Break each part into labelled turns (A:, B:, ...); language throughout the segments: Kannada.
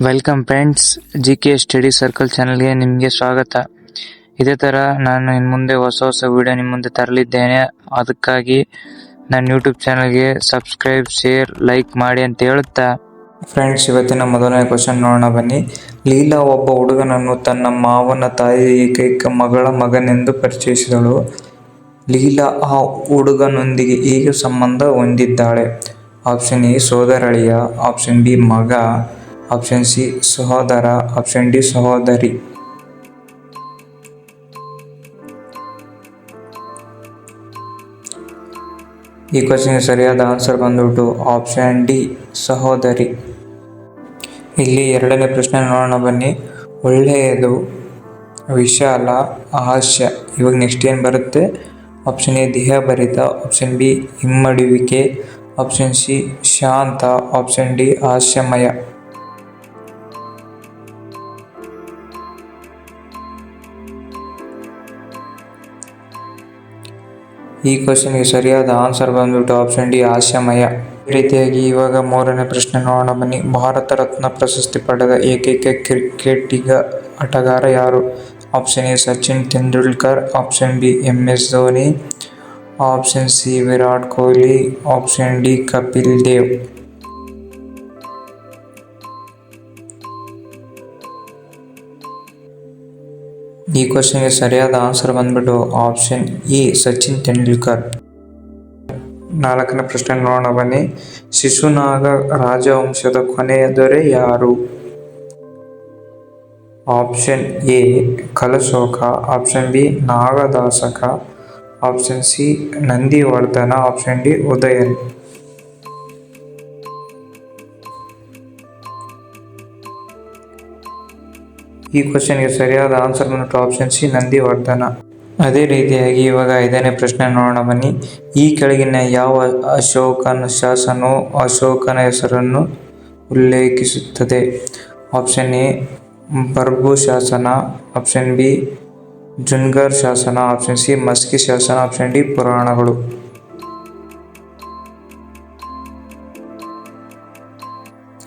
A: Welcome friends G K study circle ಚಾನಲ್ಗೆ ನಿಮಗೆ ಸ್ವಾಗತ. ಇದೇ ಥರ ನಾನು ಇನ್ನು ಮುಂದೆ ಹೊಸ ಹೊಸ ವಿಡಿಯೋ ನಿಮ್ಮ ಮುಂದೆ ತರಲಿದ್ದೇನೆ. ಅದಕ್ಕಾಗಿ ನನ್ನ ಯೂಟ್ಯೂಬ್ ಚಾನಲ್ಗೆ ಸಬ್ಸ್ಕ್ರೈಬ್ ಶೇರ್ ಲೈಕ್ ಮಾಡಿ ಅಂತ ಹೇಳುತ್ತಾ? ಫ್ರೆಂಡ್ಸ್ ಇವತ್ತಿನ ಮೊದಲನೇ ಕ್ವಶನ್ ನೋಡೋಣ ಬನ್ನಿ. ಲೀಲಾ ಒಬ್ಬ ಹುಡುಗನನ್ನು ತನ್ನ ಮಾವನ ತಾಯಿಯ ಏಕೈಕ ಮಗಳ ಮಗನೆಂದು ಪರಿಚಯಿಸಿದಳು. ಲೀಲಾ ಆ ಹುಡುಗನೊಂದಿಗೆ ಹೇಗೆ ಸಂಬಂಧ ಹೊಂದಿದ್ದಾಳೆ? ಆಪ್ಷನ್ ಎ ಸೋದರಳಿಯ. ಆಪ್ಷನ್ ಬಿ ಮಗ. ಆಪ್ಷನ್ ಸಿ, ಸಹೋದರ. ಆಪ್ಷನ್ ಡಿ, ಸಹೋದರಿ. ಈ ಕ್ವಶನ್ಗೆ ಸರಿಯಾದ ಆನ್ಸರ್ ಬಂದ್ಬಿಟ್ಟು ಆಪ್ಷನ್ ಡಿ, ಸಹೋದರಿ. ಇಲ್ಲಿ ಎರಡನೇ ಪ್ರಶ್ನೆ ನೋಡೋಣ ಬನ್ನಿ. ಒಳ್ಳೆಯದು, ವಿಶಾಲ, ಹಾಸ್ಯ. ಇವಾಗ ನೆಕ್ಸ್ಟ್ ಏನು ಬರುತ್ತೆ? ಆಪ್ಷನ್ ಎ, ದೇಹಭರಿತ. ಆಪ್ಷನ್ ಬಿ, ಹಿಮ್ಮಡುವಿಕೆ. ಆಪ್ಷನ್ ಸಿ, ಶಾಂತ. ಆಪ್ಷನ್ ಡಿ, ಹಾಸ್ಯಮಯ. ಈ ಕ್ವಶನ್ಗೆ ಸರಿಯಾದ ಆನ್ಸರ್ ಬಂದ್ಬಿಟ್ಟು ಆಪ್ಷನ್ ಡಿ ಹಾಸ್ಯಮಯ ಈ ರೀತಿಯಾಗಿ ಇವಾಗ ಮೂರನೇ ಪ್ರಶ್ನೆ ನೋಡೋಣ ಬನ್ನಿ. ಭಾರತ ರತ್ನ ಪ್ರಶಸ್ತಿ ಪಡೆದ ಏಕೈಕ ಕ್ರಿಕೆಟಿಗ ಆಟಗಾರ ಯಾರು? Option A Sachin Tendulkar option B M S Dhoni option C Virat Kohli option D Kapil Dev. ಈ ಕ್ವಶನ್ಗೆ ಸರಿಯಾದ ಆನ್ಸರ್ ಬಂದ್ಬಿಟ್ಟು ಆಪ್ಷನ್ ಎ ಸಚಿನ್ ತೆಂಡೂಲ್ಕರ್ ನಾಲ್ಕನೇ ಪ್ರಶ್ನೆ ನೋಡೋಣ ಬನ್ನಿ ಶಿಶುನಾಗ ರಾಜವಂಶದ ಕೊನೆಯ ದೊರೆ ಯಾರು option A Kalashoka option B Nagadasaka option C Nandivardhana option D Udayan ಈ ಕ್ವಶನ್ಗೆ ಸರಿಯಾದ ಆನ್ಸರ್ ಬಂದ್ಬಿಟ್ಟು ಆಪ್ಷನ್ ಸಿ ನಂದಿವರ್ಧನ. ಅದೇ ರೀತಿಯಾಗಿ ಇವಾಗ ಐದನೇ ಪ್ರಶ್ನೆ ನೋಡೋಣ ಬನ್ನಿ. ಈ ಕೆಳಗಿನ ಯಾವ ಅಶೋಕನ ಶಾಸನವು ಅಶೋಕನ ಹೆಸರನ್ನು ಉಲ್ಲೇಖಿಸುತ್ತದೆ? ಆಪ್ಷನ್ ಎ ಬರ್ಬು ಶಾಸನ ಆಪ್ಷನ್ ಬಿ, ಜುನ್ಗರ್ ಶಾಸನ ಆಪ್ಷನ್ ಸಿ ಮಸ್ಕಿ ಶಾಸನ ಆಪ್ಷನ್ ಡಿ ಪುರಾಣಗಳು.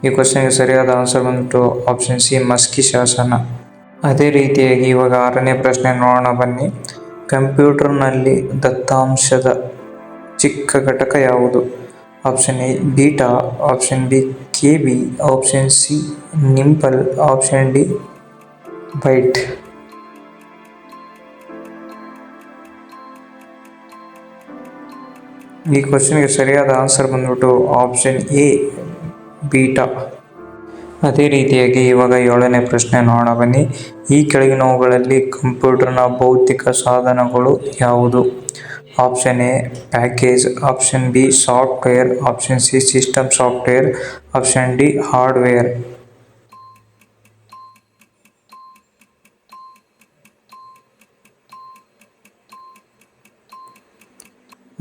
A: ಈ ಕ್ವಶನ್ಗೆ ಸರಿಯಾದ ಆನ್ಸರ್ ಬಂದ್ಬಿಟ್ಟು ಆಪ್ಷನ್ ಸಿ ಮಸ್ಕಿ ಶಾಸನ. ಅದೇ ರೀತಿಯಾಗಿ ಇವಾಗ ಆರನೇ ಪ್ರಶ್ನೆ ನೋಡೋಣ ಬನ್ನಿ. ಕಂಪ್ಯೂಟರ್ನಲ್ಲಿ ದತ್ತಾಂಶದ ಚಿಕ್ಕ ಘಟಕ ಯಾವುದು? Option A bit option B K B option C nibble option D byte ಈ ಕ್ವಶನ್ಗೆ ಸರಿಯಾದ ಆನ್ಸರ್ ಬಂದ್ಬಿಟ್ಟು ಆಪ್ಷನ್ ಎ ಬೀಟಾ. ಅದೇ ರೀತಿಯಾಗಿ ಇವಾಗ ಏಳನೇ ಪ್ರಶ್ನೆ ನೋಡೋಣ ಬನ್ನಿ. ಈ ಕೆಳಗಿನವುಗಳಲ್ಲಿ ಕಂಪ್ಯೂಟರ್ನ ಭೌತಿಕ ಸಾಧನಗಳು ಯಾವುದು? Option A, package. Option B, software. Option C, system software. Option D, hardware.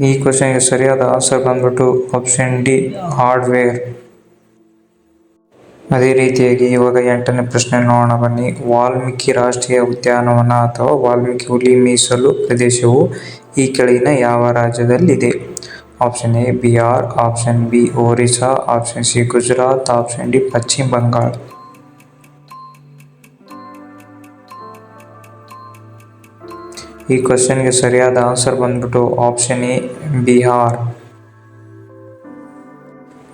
A: ಈ ಕ್ವಶನ್ಗೆ ಸರಿಯಾದ ಆನ್ಸರ್ ಬಂದ್ಬಿಟ್ಟು ಆಪ್ಷನ್ ಡಿ, ಹಾರ್ಡ್ವೇರ್. ಅದೇ ರೀತಿಯಾಗಿ ಇವಾಗ ಎಂಟನೇ ಪ್ರಶ್ನೆ ನೋಡೋಣ, ಬನ್ನಿ. ವಾಲ್ಮೀಕಿ ರಾಷ್ಟ್ರೀಯ ಉದ್ಯಾನವನ ಅಥವಾ ವಾಲ್ಮೀಕಿ ಹುಲಿ ಮೀಸಲು ಪ್ರದೇಶವು ಈ ಕೆಳಗಿನ ಯಾವ ರಾಜ್ಯದಲ್ಲಿದೆ? Option A, Bihar, option B, Orissa, option C, Gujarat, option D, Paschim Bangala. ಈ ಕ್ವಶನ್ಗೆ ಸರಿಯಾದ ಆನ್ಸರ್ ಬಂದ್ಬಿಟ್ಟು ಆಪ್ಷನ್ ಎ, ಬಿಹಾರ್.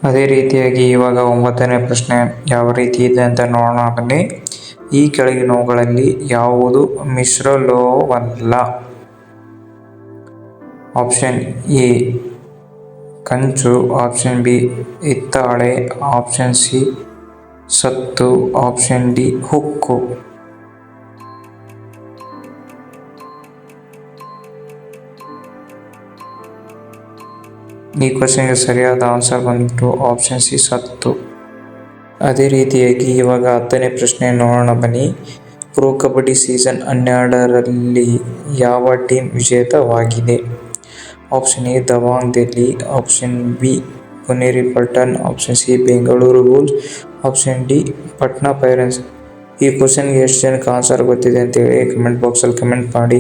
A: ಅದೇ ರೀತಿಯಾಗಿ ಇವಾಗ ಒಂಬತ್ತನೇ ಪ್ರಶ್ನೆ ಯಾವ ರೀತಿ ಇದೆ ಅಂತ ನೋಡೋಣ. ಬನ್ನಿ. ಈ ಕೆಳಗಿನವುಗಳಲ್ಲಿ ಯಾವುದು ಮಿಶ್ರಲೋಹವಲ್ಲ ಆಪ್ಷನ್ ಎ, ಕಂಚು. ಆಪ್ಷನ್ ಬಿ, ಹಿತ್ತಾಳೆ. ಆಪ್ಷನ್ ಸಿ, ಸತ್ತು. ಆಪ್ಷನ್ ಡಿ, ಹುಕ್ಕು. ಈ ಕ್ವಶನ್ಗೆ ಸರಿಯಾದ ಆನ್ಸರ್ ಬಂದ್ಬಿಟ್ಟು ಆಪ್ಷನ್ ಸಿ ಸತ್ತು. ಅದೇ ರೀತಿಯಾಗಿ ಇವಾಗ ಹತ್ತನೇ ಪ್ರಶ್ನೆ ನೋಡೋಣ ಬನ್ನಿ. ಪ್ರೋ ಕಬಡ್ಡಿ ಸೀಸನ್ ಹನ್ನೆರಡರಲ್ಲಿ ಯಾವ team ವಿಜೇತವಾಗಿದೆ? Option A Dabang Delhi option B Puneri Paltan option C Bengaluru bulls option D Patna pirates. ಈ ಕ್ವಶನ್ಗೆ ಎಷ್ಟು ಜನಕ್ಕೆ ಆನ್ಸರ್ ಗೊತ್ತಿದೆ ಅಂತೇಳಿ ಕಮೆಂಟ್ ಬಾಕ್ಸಲ್ಲಿ ಕಮೆಂಟ್ ಮಾಡಿ.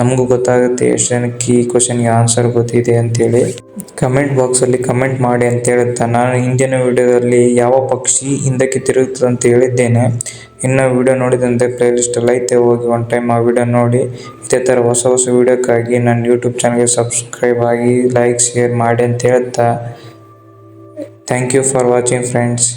A: ನಮಗೂ ಗೊತ್ತಾಗುತ್ತೆ ಎಷ್ಟು ಜನಕ್ಕೆ ಈ ಕ್ವಶನ್ಗೆ ಆನ್ಸರ್ ಗೊತ್ತಿದೆ ಅಂತೇಳಿ. ಕಮೆಂಟ್ ಬಾಕ್ಸಲ್ಲಿ ಕಮೆಂಟ್ ಮಾಡಿ ಅಂತ ಹೇಳುತ್ತಾ ನಾನು ಹಿಂದಿನ ವಿಡಿಯೋದಲ್ಲಿ ಯಾವ ಪಕ್ಷಿ ಹಿಂದಕ್ಕೆ ತಿರುಗುತ್ತದೆ ಅಂತ ಹೇಳಿದ್ದೇನೆ. ಇನ್ನು ವಿಡಿಯೋ ನೋಡಿದಂತೆ ಪ್ಲೇಲಿಸ್ಟಲ್ಲಿ ಐತೆ, ಹೋಗಿ ಒನ್ ಟೈಮ್ ಆ ವಿಡಿಯೋ ನೋಡಿ. ಇದೇ ಥರ ಹೊಸ ಹೊಸ ವಿಡಿಯೋಕ್ಕಾಗಿ ನನ್ನ ಯೂಟ್ಯೂಬ್ ಚಾನಲ್ಗೆ ಸಬ್ಸ್ಕ್ರೈಬ್ ಆಗಿ ಲೈಕ್ ಶೇರ್ ಮಾಡಿ ಅಂತ ಹೇಳ್ತಾ thank you for watching friends